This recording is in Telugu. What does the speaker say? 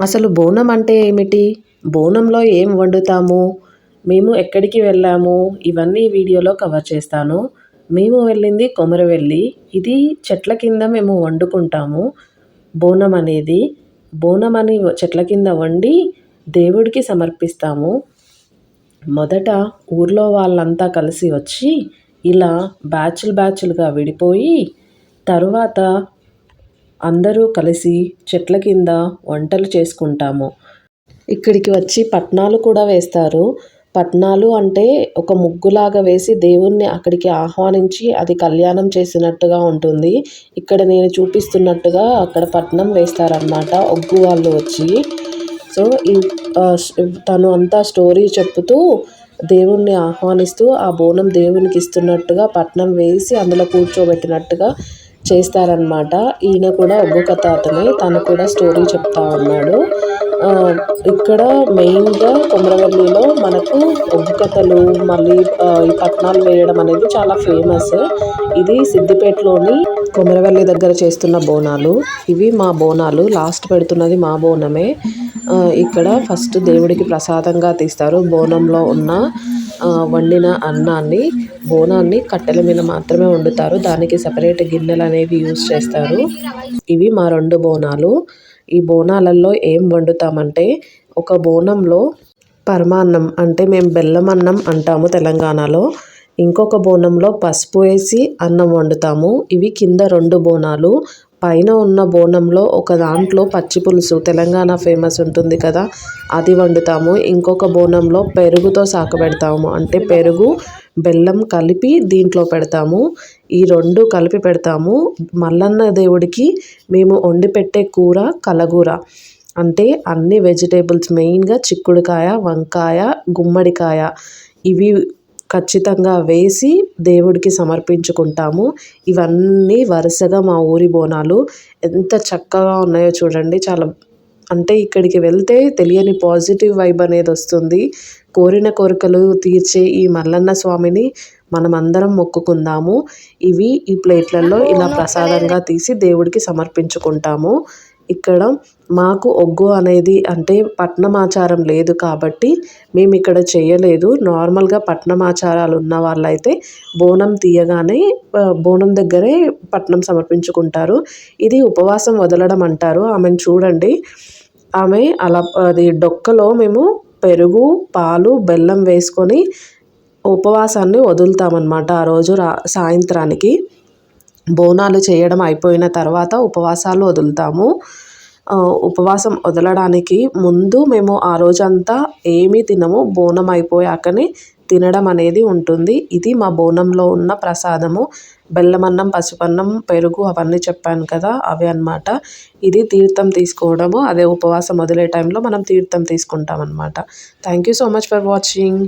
అసలు బోనం అంటే ఏమిటి? బోనంలో ఏం వండుతాము? మేము ఎక్కడికి వెళ్ళాము? ఇవన్నీ వీడియోలో కవర్ చేస్తాను. మేము వెళ్ళింది కొమరవెల్లి. ఇది చెట్ల కింద మేము వండుకుంటాము బోనం అనేది. బోనం అని చెట్ల కింద వండి దేవుడికి సమర్పిస్తాము. మొదట ఊర్లో వాళ్ళంతా కలిసి వచ్చి ఇలా బ్యాచ్లు బ్యాచ్లుగా విడిపోయి తరువాత అందరూ కలిసి చెట్ల కింద వంటలు చేసుకుంటాము. ఇక్కడికి వచ్చి పట్నాలు కూడా వేస్తారు. పట్నాలు అంటే ఒక ముగ్గులాగా వేసి దేవుణ్ణి అక్కడికి ఆహ్వానించి అది కళ్యాణం చేసినట్టుగా ఉంటుంది. ఇక్కడ నేను చూపిస్తున్నట్టుగా అక్కడ పట్నం వేస్తారనమాట ఒగ్గు వాళ్ళు వచ్చి. సో ఈ తను అంతా స్టోరీ చెప్తూ దేవుణ్ణి ఆహ్వానిస్తూ ఆ బోనం దేవునికి ఇస్తున్నట్టుగా పట్నం వేసి అందులో కూర్చోబెట్టినట్టుగా చేస్తారనమాట ఈయన కూడా ఒగ్గు అతనే తను కూడా స్టోరీ చెప్తా ఉన్నాడు. ఇక్కడ మెయిన్గా కొమరవల్లిలో మనకు ఒగ్గు కథలు మళ్ళీ ఈ పట్నాలు వేయడం అనేది చాలా ఫేమస్. ఇది సిద్దిపేటలోని కొమరవల్లి దగ్గర చేస్తున్న బోనాలు. ఇవి మా బోనాలు. లాస్ట్ పెడుతున్నది మా బోనమే. ఇక్కడ ఫస్ట్ దేవుడికి ప్రసాదంగా తీస్తారు. బోనంలో ఉన్న వండిన అన్నాన్ని బోనాన్ని కట్టెల మీద మాత్రమే వండుతారు. దానికి సపరేట్ గిన్నెలు అనేవి యూజ్ చేస్తారు. ఇవి మా రెండు బోనాలు. ఈ బోనాలలో ఏం వండుతామంటే ఒక బోనంలో పరమాన్నం అంటే మేము బెల్లం అన్నం అంటాము తెలంగాణలో. ఇంకొక బోనంలో పసుపు వేసి అన్నం వండుతాము. ఇవి కింద రెండు బోనాలు. పైన ఉన్న బోనంలో ఒక దాంట్లో పచ్చి పులుసు. తెలంగాణ ఫేమస్ ఉంటుంది కదా అది వండుతాము. ఇంకొక బోనంలో పెరుగుతో సాకబెడతాము అంటే పెరుగు బెల్లం కలిపి దీంట్లో పెడతాము. ఈ రెండు కలిపి పెడతాము. మల్లన్న దేవుడికి మేము వండి పెట్టే కూర కలగూర. అంటే అన్ని వెజిటేబుల్స్ మెయిన్గా చిక్కుడుకాయ వంకాయ గుమ్మడికాయ. ఇవి ఖచ్చితంగా వేసి దేవుడికి సమర్పించుకుంటాము. ఇవన్నీ వరుసగా మా ఊరి బోనాలు ఎంత చక్కగా ఉన్నాయో చూడండి. చాలా అంటే ఇక్కడికి వెళ్తే తెలియని పాజిటివ్ వైబ్ అనేది వస్తుంది. కోరిన కోరికలు తీర్చే ఈ మల్లన్న స్వామిని మనం అందరం మొక్కుకుందాము. ఇవి ఈ ప్లేట్లలో ఇలా ప్రసాదంగా తీసి దేవుడికి సమర్పించుకుంటాము. ఇక్కడ మాకు ఒగ్గు అనేది అంటే పట్నం ఆచారం లేదు కాబట్టి మేము ఇక్కడ చేయలేదు. నార్మల్గా పట్నం ఆచారాలు ఉన్న వాళ్ళైతే బోనం తీయగానే బోనం దగ్గరే పట్నం సమర్పించుకుంటారు. ఇది ఉపవాసం వదలడం అంటారు. ఆమెను చూడండి. ఆమె అలా అది డొక్కలో మేము పెరుగు పాలు బెల్లం వేసుకొని ఉపవాసాన్ని వదులుతామన్నమాట ఆ రోజు రా సాయంత్రానికి. బోనాలు చేయడం అయిపోయిన తర్వాత ఉపవాసాలు వదులుతాము. ఉపవాసం వదలడానికి ముందు మేము ఆ రోజంతా ఏమీ తినము. బోనం అయిపోయాకనే తినడం అనేది ఉంటుంది. ఇది మా బోనంలో ఉన్న ప్రసాదము. బెల్లమన్నం పసుపన్నం పెరుగు అవన్నీ చెప్పాను కదా అవి అనమాట ఇది తీర్థం తీసుకోవడము. అదే ఉపవాసం వదిలే టైంలో మనం తీర్థం తీసుకుంటాం అనమాట thank you so much for watching